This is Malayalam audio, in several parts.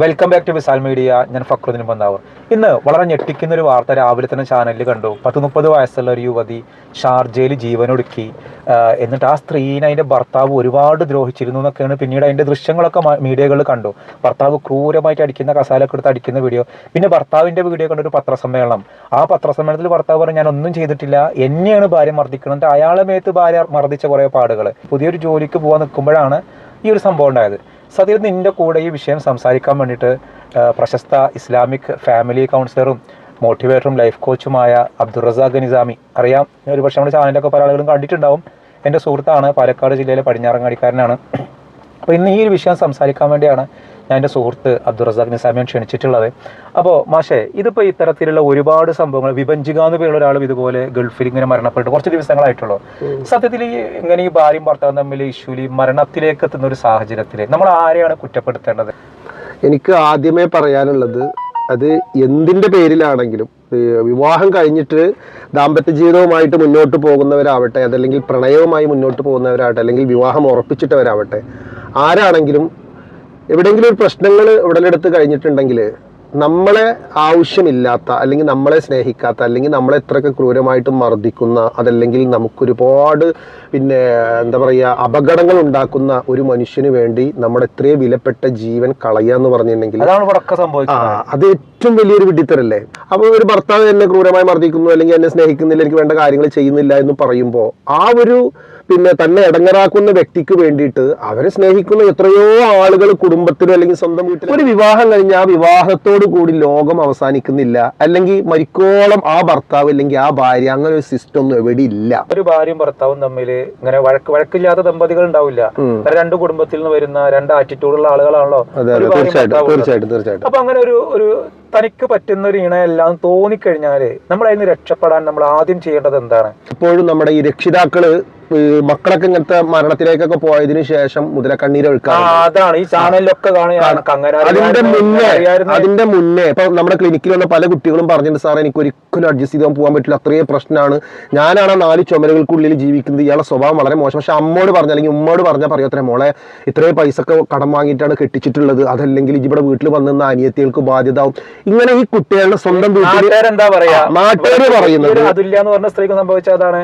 Welcome back to Visal media ഞാൻ ഫക്രുദ്ദീൻ ബന്താവൂർ ഇന്ന് വളരെ ഞെട്ടിക്കുന്ന ഒരു വാർത്ത രാവിലെ തന്നെ ചാനലിൽ കണ്ടു. പത്ത് മുപ്പത് വയസ്സുള്ള ഒരു യുവതി ഷാർജയിൽ ജീവനൊടുക്കി എന്നിട്ട് ആ സ്ത്രീനെ അതിന്റെ ഭർത്താവ് ഒരുപാട് ദ്രോഹിച്ചിരുന്നു എന്നൊക്കെയാണ് പിന്നീട് അതിന്റെ ദൃശ്യങ്ങളൊക്കെ മീഡിയകളിൽ കണ്ടു. ഭർത്താവ് ക്രൂരമായിട്ട് അടിക്കുന്ന കസാലൊക്കെ എടുത്ത് അടിക്കുന്ന വീഡിയോ പിന്നെ ഭർത്താവിന്റെ വീഡിയോ കണ്ട ഒരു പത്രസമ്മേളനം. ആ പത്രസമ്മേളനത്തിൽ ഭർത്താവ് പറഞ്ഞു ഞാൻ ഒന്നും ചെയ്തിട്ടില്ല. എന്നെയാണ് ഭാര്യ മർദ്ദിക്കുന്നത്. അയാളെ മേത്ത് ഭാര്യ മർദ്ദിച്ച കുറേ പാടുകൾ പുതിയൊരു ജോലിക്ക് പോകാൻ നിൽക്കുമ്പോഴാണ് ഈ ഒരു സംഭവം ഉണ്ടായത്. സത്യത്തിൽ നിന്റെ കൂടെ ഈ വിഷയം സംസാരിക്കാൻ വേണ്ടിയിട്ട് പ്രശസ്ത ഇസ്ലാമിക് ഫാമിലി കൗൺസിലറും മോട്ടിവേറ്ററും ലൈഫ് കോച്ചുമായ അബ്ദുൾ റസാഖ് നിസാമി അറിയാം ഒരു പക്ഷേ നമ്മുടെ ചാനലൊക്കെ പല ആളുകളും കണ്ടിട്ടുണ്ടാവും. എന്റെ സുഹൃത്താണ് പാലക്കാട് ജില്ലയിലെ പടിഞ്ഞാറങ്ങാടിക്കാരനാണ്. അപ്പോൾ ഇന്ന് ഈ ഒരു വിഷയം സംസാരിക്കാൻ വേണ്ടിയാണ് ഞാൻ എന്റെ സുഹൃത്ത് അബ്ദുൾ റസാഖ് നിസാമിയെ ക്ഷണിച്ചിട്ടുള്ളത്. അപ്പോൾ മാഷേ ഇതിപ്പോൾ ഇത്തരത്തിലുള്ള ഒരുപാട് സംഭവങ്ങൾ വിഭജിക എന്ന് പേരുള്ള ഒരാളും ഇതുപോലെ ഗൾഫിൽ ഇങ്ങനെ മരണപ്പെട്ടു കുറച്ച് ദിവസങ്ങളായിട്ടുള്ളൂ. സത്യത്തിൽ ഇങ്ങനെ ഈ ഭാര്യയും ഭർത്താവും തമ്മിൽ ഇഷ്യൂലി മരണത്തിലേക്ക് എത്തുന്ന ഒരു സാഹചര്യത്തിൽ നമ്മൾ ആരെയാണ് കുറ്റപ്പെടുത്തേണ്ടത്? എനിക്ക് ആദ്യമേ പറയാനുള്ളത് അത് എന്തിന്റെ പേരിലാണെങ്കിലും വിവാഹം കഴിഞ്ഞിട്ട് ദാമ്പത്യ ജീവിതവുമായിട്ട് മുന്നോട്ട് പോകുന്നവരാവട്ടെ അതല്ലെങ്കിൽ പ്രണയവുമായി മുന്നോട്ട് പോകുന്നവരാവട്ടെ അല്ലെങ്കിൽ വിവാഹം ഉറപ്പിച്ചിട്ടവരാവട്ടെ ആരാണെങ്കിലും എവിടെയെങ്കിലും ഒരു പ്രശ്നങ്ങൾ ഉടലെടുത്ത് കഴിഞ്ഞിട്ടുണ്ടെങ്കിൽ നമ്മളെ ആവശ്യമില്ലാത്ത അല്ലെങ്കിൽ നമ്മളെ സ്നേഹിക്കാത്ത അല്ലെങ്കിൽ നമ്മളെ എത്രയൊക്കെ ക്രൂരമായിട്ട് മർദ്ദിക്കുന്ന അതല്ലെങ്കിൽ നമുക്കൊരുപാട് പിന്നെ എന്താ പറയുക അപകടങ്ങൾ ഉണ്ടാക്കുന്ന ഒരു മനുഷ്യന് വേണ്ടി നമ്മുടെ ഇത്രയും വിലപ്പെട്ട ജീവൻ കളയുക എന്ന് പറഞ്ഞിട്ടുണ്ടെങ്കിൽ അത് ഏറ്റവും വലിയൊരു വിഡിത്തരല്ലേ അപ്പോൾ ഒരു ഭർത്താവ് എന്നെ ക്രൂരമായി മർദ്ദിക്കുന്നു അല്ലെങ്കിൽ എന്നെ സ്നേഹിക്കുന്നില്ല എനിക്ക് വേണ്ട കാര്യങ്ങൾ ചെയ്യുന്നില്ല എന്ന് പറയുമ്പോൾ ആ ഒരു പിന്നെ തന്നെ ഇടങ്ങറാക്കുന്ന വ്യക്തിക്ക് വേണ്ടിയിട്ട് അവരെ സ്നേഹിക്കുന്ന എത്രയോ ആളുകൾ കുടുംബത്തിലും അല്ലെങ്കിൽ സ്വന്തം വീട്ടിലും. ഒരു വിവാഹം കഴിഞ്ഞ ആ വിവാഹത്തോടു കൂടി ലോകം അവസാനിക്കുന്നില്ല. അല്ലെങ്കിൽ മരിക്കോളം ആ ഭർത്താവ് അല്ലെങ്കിൽ ആ ഭാര്യ അങ്ങനെ ഒരു സിസ്റ്റം ഒന്നും എവിടെ ഇല്ല. ഒരു ഭാര്യയും ഭർത്താവും തമ്മിൽ ഇങ്ങനെ വഴക്ക് വഴക്കില്ലാത്ത ദമ്പതികൾ ഉണ്ടാവില്ല. രണ്ട് കുടുംബത്തിൽ നിന്ന് വരുന്ന രണ്ട് ആറ്റിറ്റ്യൂഡുള്ള ആളുകളാണല്ലോ. തീർച്ചയായിട്ടും. തീർച്ചയായിട്ടും തീർച്ചയായിട്ടും. അപ്പൊ അങ്ങനെ ഒരു ഒരു തനിക്ക് പറ്റുന്ന ഒരു ഇണയെല്ലാം തോന്നിക്കഴിഞ്ഞാൽ നമ്മൾ അതിന് രക്ഷപ്പെടാൻ നമ്മൾ ആദ്യം ചെയ്യേണ്ടത് എന്താണ്? ഇപ്പോഴും നമ്മുടെ ഈ രക്ഷിതാക്കൾ മക്കളൊക്കെ ഇങ്ങനത്തെ മരണത്തിലേക്കൊക്കെ പോയതിനു ശേഷം മുതലക്കണ്ണീര് അതാണ്. ഈ ചാനലിലൊക്കെ അതിന്റെ മുന്നേ അതിന്റെ മുന്നേ ഇപ്പൊ നമ്മുടെ ക്ലിനിക്കിൽ വന്ന പല കുട്ടികളും പറഞ്ഞിട്ടുണ്ട് സാറേ എനിക്ക് ഒരിക്കലും അഡ്ജസ്റ്റ് ചെയ്താൽ പോകാൻ പറ്റില്ല. അത്രയും പ്രശ്നമാണ്. ഞാനാണ് ആ നാല് ചുമരുകൾക്കുള്ളിൽ ജീവിക്കുന്നത്. ഇയാളുടെ സ്വഭാവം വളരെ മോശം. പക്ഷെ അമ്മോട് പറഞ്ഞ അല്ലെങ്കിൽ ഉമ്മോട് പറഞ്ഞാൽ പറയത്രേ മോളെ ഇത്രയും പൈസ ഒക്കെ കടം വാങ്ങിയിട്ടാണ് കെട്ടിച്ചിട്ടുള്ളത്. അതല്ലെങ്കിൽ ഇവിടെ വീട്ടിൽ വന്നിരുന്ന അനിയത്തികൾക്ക് ബാധ്യത ആവും ഇങ്ങനെ ഈ കുട്ടികളുടെ സ്വന്തം വീട്ടിൽ എന്താ പറയാ? ആ, നാട്ടുകാര് പറയുന്നത്. അതില്ല എന്ന് പറഞ്ഞ സ്ത്രീക്ക് സംഭവിച്ചതാണ്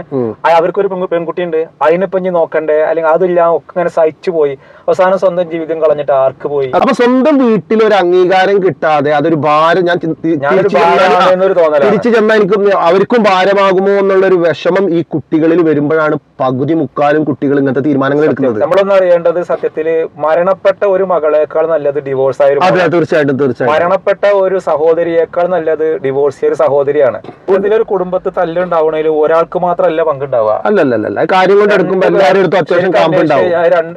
അവർക്കൊരു പെൺകു- പെൺകുട്ടിയുണ്ട് അതിനിപ്പം ഇനി നോക്കണ്ടേ? അല്ലെങ്കിൽ അതില്ല ഒക്കെ ഇങ്ങനെ സഹിച്ചു പോയി. അവസാനം സ്വന്തം ജീവിതം കളഞ്ഞിട്ട് ആർക്ക് പോയി? അപ്പൊ സ്വന്തം വീട്ടിൽ ഒരു അംഗീകാരം കിട്ടാതെ അതൊരു ഭാരം ഞാൻ തിരിച്ച് ചെന്നാൽ- എനിക്ക് അവർക്കും ഭാരമാകുമോ എന്നുള്ള ഒരു വിഷമം ഈ കുട്ടികളിൽ വരുമ്പോഴാണ് പകുതി മുക്കാലും കുട്ടികൾ ഇങ്ങനത്തെ തീരുമാനങ്ങൾ എടുക്കുന്നത്. നമ്മളൊന്നും അറിയേണ്ടത് സത്യത്തിൽ മരണപ്പെട്ട ഒരു മകളേക്കാൾ നല്ലത് ഡിവോഴ്സ് ആയിരുന്നു അതെ തീർച്ചയായിട്ടും തീർച്ചയായിട്ടും. മരണപ്പെട്ട ഒരു സഹോദരിയേക്കാൾ നല്ലത് ഡിവോഴ്സ് ചെയ്ത ഒരു സഹോദരിയാണ് ഇതിലൊരു കുടുംബത്തിൽ തല്ലുണ്ടാവണേൽ ഒരാൾക്ക് മാത്രമല്ല പങ്കുണ്ടാവുക. അല്ലല്ലല്ല കാര്യം കൊണ്ട് എടുക്കുമ്പോൾ എല്ലാവരും എടുത്തും അത്യാവശ്യം കാമ്പ് ഉണ്ടാവും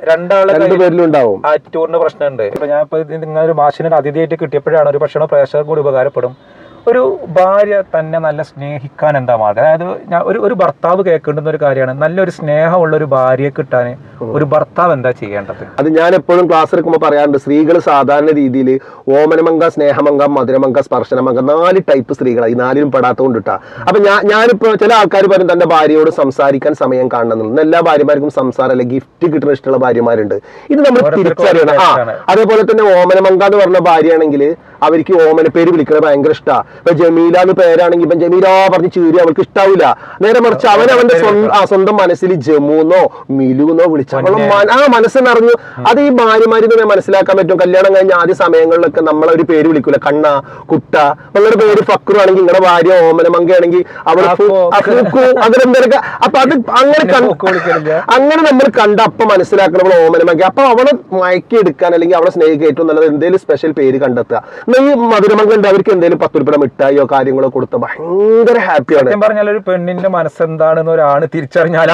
രണ്ടാളെ രണ്ടു പേരിലും ഉണ്ടാവും. ആറ്റൂറിന്റെ പ്രശ്നമുണ്ട്. ഇപ്പൊ ഞാൻ ഇപ്പൊ ഇങ്ങനെ ഒരു മാഷിനെ അതിഥിയായിട്ട് കിട്ടിയപ്പോഴാണ് ഒരു പക്ഷേ പ്രേക്ഷകർ കൂടി ഉപകാരപ്പെടും. ഒരു ഭാര്യ തന്നെ നല്ല സ്നേഹിക്കാൻ എന്താ മാർഗം? അതായത് ഞാൻ ഒരു ഒരു ഭർത്താവ് കേൾക്കേണ്ടുന്ന ഒരു കാര്യമാണ്. നല്ലൊരു സ്നേഹമുള്ള ഒരു ഭാര്യയെ കിട്ടാൻ ഒരു ഭർത്താവ് എന്താ ചെയ്യേണ്ടത്? അത് ഞാൻ എപ്പോഴും ക്ലാസ് എടുക്കുമ്പോൾ പറയാറുണ്ട് സ്ത്രീകൾ സാധാരണ രീതിയിൽ ഓമനമംഗ സ്നേഹമംഗ മധുരമംഗ സ്പർശനമംഗ നാല് ടൈപ്പ് സ്ത്രീകളാണ് ഈ നാലിലും പെടാത്ത കൊണ്ടിട്ടാ അപ്പൊ ഞാൻ ഞാനിപ്പോ ചില ആൾക്കാർ പറയും തന്റെ ഭാര്യയോട് സംസാരിക്കാൻ സമയം കാണണം എന്ന് എല്ലാ ഭാര്യമാർക്കും സംസാരം അല്ലെ ഗിഫ്റ്റ് കിട്ടുന്ന ഇഷ്ടമുള്ള ഭാര്യമാരുണ്ട്. ഇത് നമ്മൾ തിരിച്ചറിയണം. ആ അതേപോലെ തന്നെ ഓമനമംഗ എന്ന് പറഞ്ഞ ഭാര്യയാണെങ്കിൽ അവർക്ക് ഓമന പേര് വിളിക്കണത് ഭയങ്കര ഇഷ്ടമാണ് ഇപ്പൊ ജമീല എന്ന് പേരാണെങ്കിൽ ഇപ്പൊ ജമീല പറഞ്ഞ് ചീരി അവൾക്ക് ഇഷ്ടാവില്ല. നേരെ മറിച്ച് അവൻ അവന്റെ സ്വന്തം മനസ്സിൽ ജമുന്നോ മിലുന്നോ വിളിച്ചു ആ മനസ്സ് നിറഞ്ഞു അത് ഈ ഭാര്യമാരി നിന്ന് മനസ്സിലാക്കാൻ പറ്റും. കല്യാണം കഴിഞ്ഞ ആദ്യ സമയങ്ങളിലൊക്കെ നമ്മളെ ഒരു പേര് വിളിക്കൂല. കണ്ണ കുട്ട നിങ്ങളുടെ പേര് ഫക്രു ആണെങ്കിൽ നിങ്ങളുടെ ഭാര്യ ഓമനമങ്ക ആണെങ്കിൽ അവിടെ ഫു- അപ്പോ- അത് അങ്ങനെ. അങ്ങനെ നമ്മൾ കണ്ട അപ്പൊ മനസ്സിലാക്കണം ഓമന ഓമനമങ്ക അപ്പൊ അവളെ മയക്കി എടുക്കാൻ അല്ലെങ്കിൽ അവളെ സ്നേഹിക്കുക ഏറ്റവും നല്ലത് എന്തെങ്കിലും സ്പെഷ്യൽ പേര് കണ്ടെത്തുക. ഈ ഉണ്ട് അവർക്ക് എന്തെങ്കിലും പത്ത് രൂപ മിഠായിയോ കാര്യങ്ങളോ കൊടുത്ത ഭയങ്കര ഹാപ്പിയാണ്. ഞാൻ പറഞ്ഞാൽ ഒരു പെണ്ണിന്റെ മനസ്സെന്താണെന്ന് ഒരാണ് തിരിച്ചറിഞ്ഞാൽ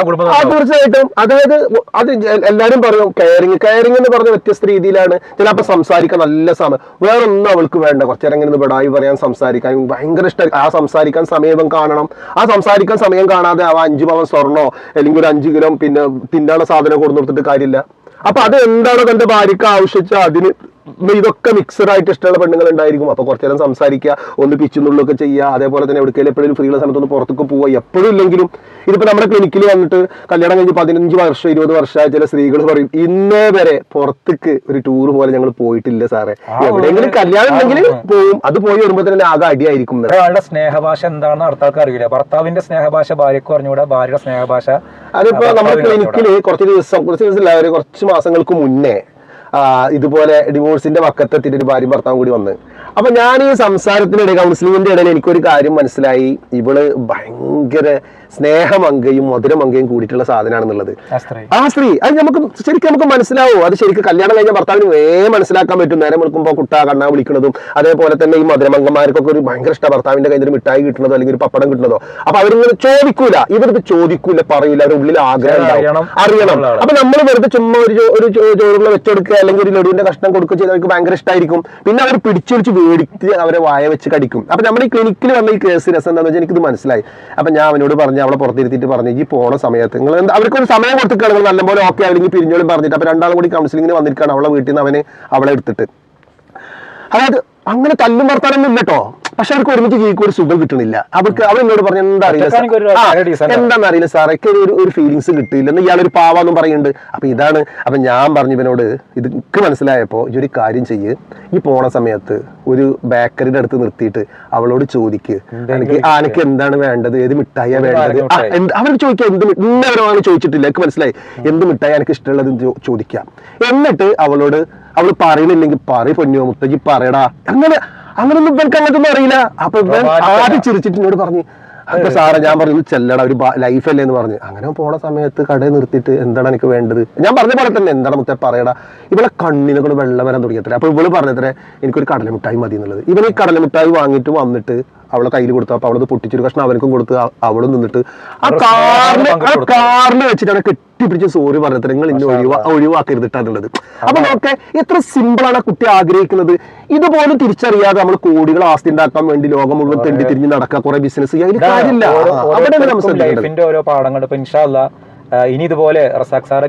തീർച്ചയായിട്ടും. അതായത് അത് എല്ലാരും പറയും കെയറിങ് കെയറിങ് എന്ന് പറഞ്ഞ വ്യത്യസ്ത രീതിയിലാണ്. ചിലപ്പോ സംസാരിക്കാൻ നല്ല സമയം. വേറെ ഒന്നും അവൾക്ക് വേണ്ട. കുറച്ചേരം ഇങ്ങനെ വിടായി പറയാൻ സംസാരിക്കാൻ ഭയങ്കര ഇഷ്ടം ആ സംസാരിക്കാൻ സമയം കാണണം. ആ സംസാരിക്കാൻ സമയം കാണാതെ ആ അഞ്ചു പവൻ സ്വർണോ അല്ലെങ്കിൽ ഒരു അഞ്ചു കിലോ പിന്നെ തിന്നാനുള്ള സാധനം കൊടുത്തു കൊടുത്തിട്ട് കാര്യമില്ല. അപ്പൊ അത് എന്താണോ തന്റെ ഭാര്യക്ക് ആവശ്യിച്ച അതിന് ഇതൊക്കെ മിക്സഡ് ആയിട്ട് ഇഷ്ടമുള്ള പെണ്ണുങ്ങൾ ഉണ്ടായിരിക്കും. അപ്പൊ കുറച്ചു നേരം സംസാരിക്കുക ഒന്ന് പിച്ചുന്നുള്ളൊക്കെ ചെയ്യുക. അതേപോലെ തന്നെ എവിടെയെങ്കിലും എപ്പോഴും ഫ്രീ ഉള്ള സമയത്ത് ഒന്ന് പുറത്തേക്ക് പോവുക. എപ്പോഴും ഇല്ലെങ്കിലും ഇതിപ്പോ നമ്മുടെ ക്ലിനിക്കിൽ വന്നിട്ട് കല്യാണം കഴിഞ്ഞ് പതിനഞ്ച് വർഷം ഇരുപത് വർഷമായ ചില സ്ത്രീകൾ പറയും ഇന്നേ വരെ പുറത്തേക്ക് ഒരു ടൂർ പോലെ ഞങ്ങൾ പോയിട്ടില്ല സാറേ. എവിടെയെങ്കിലും കല്യാണം ഉണ്ടെങ്കിൽ. പോവും. അത് പോയി വരുമ്പോൾ തന്നെ ആകെ അടിയായിരിക്കും. ഒരാളുടെ സ്നേഹഭാഷ എന്താണെന്ന് അടുത്താൾക്ക് അറിയില്ല. ഭർത്താവിന്റെ സ്നേഹഭാഷ ഭാര്യക്ക് പറഞ്ഞുകൂടാ ഭാര്യയുടെ സ്നേഹഭാഷ അതിപ്പോ നമ്മുടെ ക്ലിനിക്കിൽ ക്ലിനിക്കിൽ കുറച്ച് ദിവസം കുറച്ച് ദിവസം കുറച്ച് മാസങ്ങൾക്ക് മുന്നേ ഇതുപോലെ ഡിവോഴ്സിന്റെ പക്കത്തെത്തിയിട്ട് ഒരു ഭാര്യ ഭർത്താവും കൂടി വന്ന്. അപ്പൊ ഞാൻ ഈ സംസാരത്തിനിടെ കൗൺസിലിങ്ങിന്റെ ഇടയിൽ എനിക്കൊരു കാര്യം മനസ്സിലായി. ഇവൾ ഭയങ്കര സ്നേഹമങ്കയും മധുരമങ്കയും കൂടിയിട്ടുള്ള സാധനമാണെന്നുള്ളത് ആ സ്ത്രീ. അത് നമുക്ക് ശരിക്കും നമുക്ക് മനസ്സിലാവും? അത് ശരിക്കും കല്യാണം കഴിഞ്ഞ ഭർത്താവിന് വേ മനസ്സിലാക്കാൻ പറ്റും. നേരെ വിളിക്കുമ്പോൾ കുട്ട കണ്ണ വിളിക്കുന്നതും അതേപോലെ തന്നെ ഈ മധുരമംഗന്മാർക്കൊക്കെ ഒരു ഭയങ്കര ഇഷ്ട ഭർത്താവിന്റെ കയ്യിൽ ഒരു മിഠായി കിട്ടുന്നതോ അല്ലെങ്കിൽ ഒരു പപ്പടം കിട്ടുന്നതോ. അപ്പൊ അവരിങ്ങനെ ചോദിക്കൂല. ഇവർക്ക് ചോദിക്കൂല പറയില്ല അവരുടെ ഉള്ളിൽ ആഗ്രഹം ഉണ്ടാവും. അറിയണം. അപ്പൊ നമ്മൾ വെറുതെ ചുമ്മാ ഒരു ഒരു ചോറുള്ള വെച്ചെടുക്കുക അല്ലെങ്കിൽ ഒരു ലഡുവിന്റെ കഷ്ണം കൊടുക്കുക ചെയ്ത് അവർക്ക് ഭയങ്കര ഇഷ്ടമായിരിക്കും പിന്നെ അവർ പിടിച്ചു പിടിച്ച് അവരെ വായ വെച്ച് കടിക്കും. അപ്പൊ നമ്മുടെ ഈ ക്ലിനിക്കിൽ വന്ന ഈ കേസ് രസം എന്താണെന്ന് വെച്ചാൽ എനിക്കിത് മനസ്സിലായി. അപ്പൊ ഞാൻ അവനോട് പറഞ്ഞു അവളെ പുറത്തിരുത്തിയിട്ട് പറഞ്ഞു ഈ പോണ സമയത്ത് നിങ്ങൾ എന്താ അവർക്ക് ഒരു സമയം കൊടുത്തിട്ടാണ് നിങ്ങൾ നല്ലപോലെ ഓക്കെ അല്ലെങ്കിൽ പിരിഞ്ഞോളും പറഞ്ഞിട്ട്. അപ്പൊ രണ്ടാളും കൂടി കൗൺസിലിങ്ങിന് വന്നിരിക്കുകയാണ് അവളെ വീട്ടിൽ നിന്ന് അവനെ അവളെ എടുത്തിട്ട്. അതായത് അങ്ങനെ തല്ലും വർത്താനൊന്നും ഇല്ല കേട്ടോ പക്ഷെ അവർക്ക് ഒരുമിച്ച് ജീവിക്കും ഒരു സുഖം കിട്ടണില്ല. അവർക്ക് അവർ എന്നോട് പറഞ്ഞു എന്താ അറിയില്ല സാർ. എന്താണെന്ന് അറിയില്ല സാറേ. എനിക്ക് ഒരു ഒരു ഫീലിങ്സ് കിട്ടിയില്ല. എന്ന് ഇയാളൊരു പാവാന്നും പറയുന്നുണ്ട്. അപ്പൊ ഇതാണ് അപ്പൊ ഞാൻ പറഞ്ഞു ഇവനോട് ഇത് എനിക്ക് മനസ്സിലായപ്പോ ഈ ഒരു കാര്യം ചെയ്യ്. ഈ പോണ സമയത്ത് ഒരു ബേക്കറിയുടെ അടുത്ത് നിർത്തിയിട്ട് അവളോട് ചോദിക്ക്. എനിക്ക് ആ എനിക്ക് എന്താണ് വേണ്ടത്? ഏത് മിഠായിയാ വേണ്ടത്? അവർക്ക് ചോദിക്കാം എന്ത് ഇന്നവരോ ചോദിച്ചിട്ടില്ല. എനിക്ക് മനസ്സിലായി. എന്ത് മിഠായി എനിക്ക് ഇഷ്ടമുള്ളത് ചോദിക്കാം. എന്നിട്ട് അവളോട് അവൾ പറയണില്ലെങ്കിൽ പറയ പൊന്നോ മുത്തജി പറയടാ. അങ്ങനെ അങ്ങനൊന്നും ഇവൻക്ക് അങ്ങനത്തൊന്നും അറിയില്ല. അപ്പൊ ഇവൻ ആദ്യം ചിരിച്ചിട്ട് എന്നോട് പറഞ്ഞു അപ്പൊ സാറേ ഞാൻ പറഞ്ഞു "ഇത് ചെല്ലടാ ഒരു ലൈഫ് അല്ലേ എന്ന് പറഞ്ഞു. അങ്ങനെ പോണ സമയത്ത് കടയിൽ നിർത്തിയിട്ട് എന്താണ് എനിക്ക് വേണ്ടത്? ഞാൻ പറഞ്ഞ പോലെ തന്നെ എന്താണ് മുത്തേ പറയടാ. ഇവളെ കണ്ണിനെ കൊണ്ട് വെള്ളം വരാൻ തുടങ്ങിയത്ര. അപ്പൊ ഇവൾ പറഞ്ഞത്രേ എനിക്കൊരു കടലമിഠായി മതി എന്നുള്ളത്. ഇവൻ ഈ കടലമിഠായി വാങ്ങിയിട്ട് വന്നിട്ട് അവളെ കയ്യിൽ കൊടുത്തു. അപ്പൊ അവളത് പൊട്ടിച്ചൊരു കഷ്ണം അവനക്കും കൊടുത്ത് അവളും നിന്നിട്ട് ആ കാറിന് ആ കാറിന് വെച്ചിട്ടാണ് കെട്ടിപ്പിടിച്ച് സോറി പറഞ്ഞത്. നിങ്ങൾ ഇന്ന് ഒഴിവാ ഒഴിവാക്കരുതിട്ടാന്നുള്ളത് അപ്പൊ ഓക്കെ എത്ര സിമ്പിളാണ് ആ കുട്ടി ആഗ്രഹിക്കുന്നത്. ഇതുപോലും തിരിച്ചറിയാതെ നമ്മൾ കോടികൾ ആസ്തി ഉണ്ടാക്കാൻ വേണ്ടി ലോകം മുഴുവൻ തെണ്ടി തിരിഞ്ഞ് നടക്കുക കുറെ ബിസിനസ് ചെയ്യാൻ കാര്യമില്ല. അവിടെ ലൈഫിന്റെ ഓരോ പാഠങ്ങൾ. ഇപ്പൊ ഇൻഷാല്ല ഇനി ഇതുപോലെ റസാഖ് സാറ്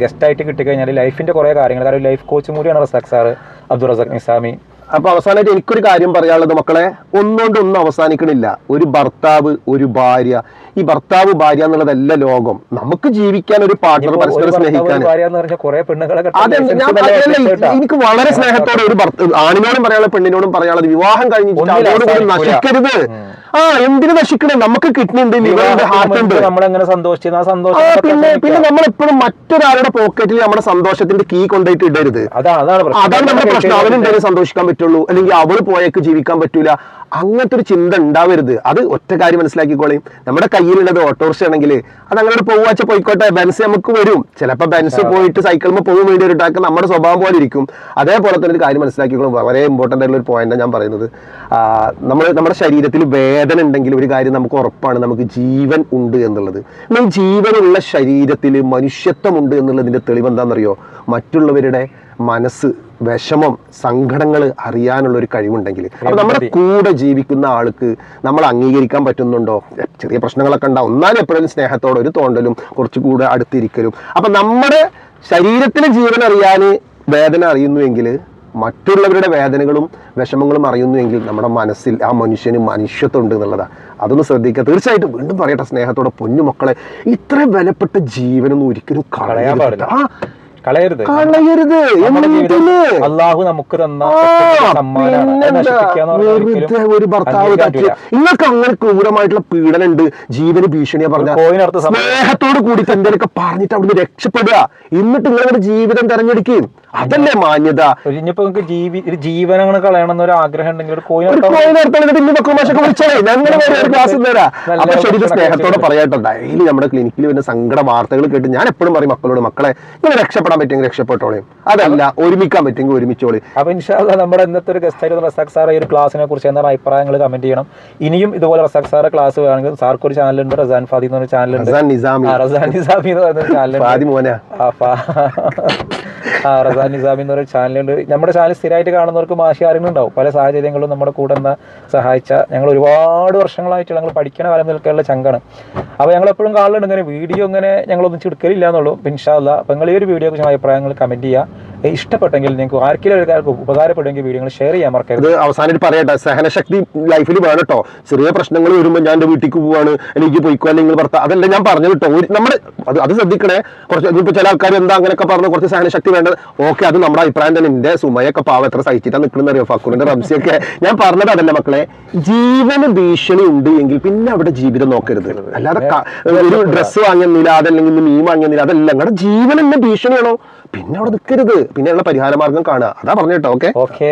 ഗസ്റ്റ് ആയിട്ട് കിട്ടിക്കഴിഞ്ഞാൽ ലൈഫിന്റെ കുറെ കാര്യങ്ങൾ. കാരണം ലൈഫ് കോച്ചും കൂടിയാണ് റസാഖ് സാർ അബ്ദുൾ റസാഖ് നിസാമി. അപ്പൊ അവസാനമായിട്ട് എനിക്കൊരു കാര്യം പറയാനുള്ളത് മക്കളെ ഒന്നുകൊണ്ട് ഒന്നും അവസാനിക്കണില്ല. ഒരു ഭർത്താവ് ഒരു ഭാര്യ. ഈ ഭർത്താവ് ഭാര്യ എന്നുള്ളതല്ല ലോകം. നമുക്ക് ജീവിക്കാൻ ഒരു പാർട്ണർ പരസ്പരം സ്നേഹിക്കാൻ. എനിക്ക് വളരെ സ്നേഹത്തോടെ ഒരു ആണിനോടും പറയാനുള്ള പെണ്ണിനോടും പറയാനുള്ളത് വിവാഹം കഴിഞ്ഞിട്ട് അതോടുകൂടി നശിക്കരുത്. ആ എന്തിനു നശിക്കണേ? നമുക്ക് കിഡ്നി ഉണ്ട്. ലിവർ ഉണ്ട് ഹാർട്ട് ഉണ്ട് പിന്നെ പിന്നെ നമ്മൾ എപ്പോഴും മറ്റൊരാളുടെ പോക്കറ്റിൽ നമ്മുടെ സന്തോഷത്തിന്റെ കീ കൊണ്ടുപോയിട്ട് ഇടരുത്. അതാണ് നമ്മുടെ പ്രശ്നം. അവനുണ്ടെങ്കിൽ സന്തോഷിക്കാൻ പറ്റുള്ളൂ. അല്ലെങ്കിൽ അവൾ പോയേക്ക് ജീവിക്കാൻ പറ്റൂല. അങ്ങനത്തെ ഒരു ചിന്ത ഉണ്ടാവരുത്. അത് ഒറ്റ കാര്യം മനസ്സിലാക്കിക്കോളേ. നമ്മുടെ കയ്യിലുള്ളത് ഓട്ടോറിക്ഷ ആണെങ്കിൽ അത് അങ്ങനെ പോവാച്ച പോയിക്കോട്ടെ. ബെൻസ് നമുക്ക് വരും. ചിലപ്പോൾ ബെൻസ് പോയിട്ട് സൈക്കിളിൽ പോകും വേണ്ടി ഒരു ടാക്ക് നമ്മുടെ സ്വഭാവം പോലെ ഇരിക്കും. അതേപോലെ തന്നെ ഒരു കാര്യം മനസ്സിലാക്കിക്കോളും. വളരെ ഇമ്പോർട്ടന്റ് ആയിട്ടുള്ള ഒരു പോയിന്റ് ഞാൻ പറയുന്നത്. നമ്മൾ നമ്മുടെ ശരീരത്തിൽ വേദന ഉണ്ടെങ്കിൽ ഒരു കാര്യം നമുക്ക് ഉറപ്പാണ്. നമുക്ക് ജീവൻ ഉണ്ട് എന്നുള്ളത്. ജീവനുള്ള ശരീരത്തിൽ മനുഷ്യത്വം ഉണ്ട് എന്നുള്ളതിന്റെ തെളിവ് എന്താണെന്നറിയോ? മറ്റുള്ളവരുടെ മനസ്സ് വിഷമം സങ്കടങ്ങൾ അറിയാനുള്ള ഒരു കഴിവുണ്ടെങ്കിൽ. അപ്പൊ നമ്മുടെ കൂടെ ജീവിക്കുന്ന ആൾക്ക് നമ്മൾ അംഗീകരിക്കാൻ പറ്റുന്നുണ്ടോ? ചെറിയ പ്രശ്നങ്ങളൊക്കെ ഉണ്ടാവും. എന്നാലും എപ്പോഴും സ്നേഹത്തോടെ ഒരു തോണ്ടലും കുറച്ചുകൂടെ അടുത്തിരിക്കലും. അപ്പൊ നമ്മുടെ ശരീരത്തിന് ജീവൻ അറിയാൻ വേദന അറിയുന്നുവെങ്കിൽ മറ്റുള്ളവരുടെ വേദനകളും വിഷമങ്ങളും അറിയുന്നുവെങ്കിൽ നമ്മുടെ മനസ്സിൽ ആ മനുഷ്യന് മനുഷ്യത്വം ഉണ്ട് എന്നുള്ളതാണ് അതൊന്ന് ശ്രദ്ധിക്കുക. തീർച്ചയായിട്ടും വീണ്ടും പറയട്ടെ സ്നേഹത്തോടെ പൊന്നു മക്കളെ ഇത്ര വിലപ്പെട്ട ജീവനൊന്നും ഒരിക്കലും കളയാൻ പാടില്ല. ആ കളയരുത്. കളയരുത്. അള്ളാഹു നമുക്ക് തന്ന വെറുതെ ഒരു ഭർത്താവ്. നിങ്ങൾക്ക് അങ്ങനെ ക്രൂരമായിട്ടുള്ള പീഡനം ഉണ്ട് ജീവന് ഭീഷണിയാ പറഞ്ഞ സ്നേഹത്തോട് കൂടി എന്തെങ്കിലുമൊക്കെ പറഞ്ഞിട്ട് അവിടുന്ന് രക്ഷപ്പെടുക. എന്നിട്ട് നിങ്ങളുടെ ജീവിതം തെരഞ്ഞെടുക്കുകയും. അതല്ലേ മാന്യത? ഇനിയിപ്പോ നിങ്ങൾക്ക് ജീവി ജീവനങ്ങൾ ആഗ്രഹം ഉണ്ടെങ്കിൽ ഒരു കോയിൻ ഞങ്ങൾ ക്ലാസ് തരാം. അപ്പൊ സ്നേഹത്തോടെ. പറയാട്ടോ ഡെയിലി നമ്മുടെ ക്ലിനിക്കിൽ വരുന്ന സങ്കട വാർത്തകൾ കേട്ട് ഞാൻ എപ്പോഴും പറയും മക്കളോട് മക്കളെ ഇങ്ങനെ രക്ഷപ്പെടാൻ പറ്റുമെങ്കിൽ രക്ഷപ്പെട്ടോളെ. അതല്ല ഒരുമിക്കാൻ പറ്റുമെങ്കിൽ ഒരുമിച്ചോളി. അപ്പൊ ഇൻഷാല്ല നമ്മുടെ ഇന്നത്തെ ഒരു ഗസ്റ്റ് ആയിട്ട് റസാഖ് സാർ ഈ ഒരു ക്ലാസ്സിനെ കുറിച്ച് എന്താണ് അഭിപ്രായങ്ങൾ കമന്റ് ചെയ്യണം. ഇനിയും ഇതുപോലെ റസാഖ് സാറെ ക്ലാസ് വേണമെങ്കിൽ സാർക്ക് ഒരു ഉണ്ട് റസാൻ ഫാദി എന്ന് പറഞ്ഞ ചാനലുണ്ട് റസാൻ നിസാമി. റസാൻ നിസാമി എന്ന് പറയുന്ന ചാനലുണ്ട് ഫാദി മോനെ. ആ, റസാൻ നിസാമി എന്ന് പറയുന്ന ചാനലുണ്ട്. നമ്മുടെ ചാനൽ സ്ഥിരമായിട്ട് കാണുന്നവർക്ക് മാഷി ഉണ്ടാവും പല സാഹചര്യങ്ങളും നമ്മുടെ കൂടെ നിന്ന് സഹായിച്ച ഞങ്ങൾ ഒരുപാട് വർഷങ്ങളായിട്ട് ഞങ്ങൾ പഠിക്കണ കാലം നിൽക്കാനുള്ള ചങ്കാണ്. അപ്പോൾ ഞങ്ങൾ എപ്പോഴും കാണലുണ്ട് ഇങ്ങനെ വീഡിയോ ഇങ്ങനെ ഞങ്ങൾ ഒന്നും എടുക്കലില്ല എന്നുള്ളൂ. ഇൻഷാല്ല അപ്പോൾ നിങ്ങൾ ഈ ഒരു വീഡിയോ കുറിച്ച് അഭിപ്രായങ്ങൾ കമന്റ് ചെയ്യുക. ഇഷ്ടപ്പെട്ടെങ്കിൽ നിങ്ങൾക്ക് ആർക്കെങ്കിലും ഒരാൾക്ക് ഉപകാരപ്പെടുമെങ്കിൽ വീഡിയോകൾ ഷെയർ ചെയ്യാൻ മറക്കരുത്. അവസാനം പറയട്ടെ സഹനശക്തി ലൈഫിൽ വേണം കേട്ടോ. ചെറിയ പ്രശ്നങ്ങൾ വരുമ്പോൾ ഞാൻ എന്റെ വീട്ടിലേക്ക് പോവാണ് എനിക്ക് പോയിക്കുവാൻ നിങ്ങൾ ഭർത്താവ് അതല്ല ഞാൻ പറഞ്ഞു കേട്ടോ. നമ്മുടെ അത് അത് ശ്രദ്ധിക്കണേ. കുറച്ച് ഇപ്പൊ ചില ആൾക്കാർ എന്താ അങ്ങനെയൊക്കെ പറഞ്ഞു കുറച്ച് സഹനശക്തി വേണ്ടത്. ഓക്കെ അത് നമ്മുടെ അഭിപ്രായം തന്നെ. എന്റെ സുമയൊക്കെ പാവ. എത്ര സഹിച്ചിട്ടാ നിൽക്കുന്ന അറിയോ? ഫക്കൂറിന്റെ റംസിയൊക്കെ. ഞാൻ പറഞ്ഞത് അതല്ല മക്കളെ ജീവന് ഭീഷണി ഉണ്ട് എങ്കിൽ പിന്നെ അവിടെ ജീവിതം നോക്കരുത്. അല്ലാതെ ഒരു ഡ്രസ്സ് വാങ്ങിയെന്നില്ല അതല്ലെങ്കിൽ മീൻ വാങ്ങിയെന്നില്ല അതല്ല. നിങ്ങളുടെ ജീവൻ എന്നെ ഭീഷണിയാണോ? പിന്നെ അവിടെ നിൽക്കരുത്. പിന്നെയുള്ള പരിഹാര മാർഗം കാണുക. അതാ പറഞ്ഞു കേട്ടോ. Okay okay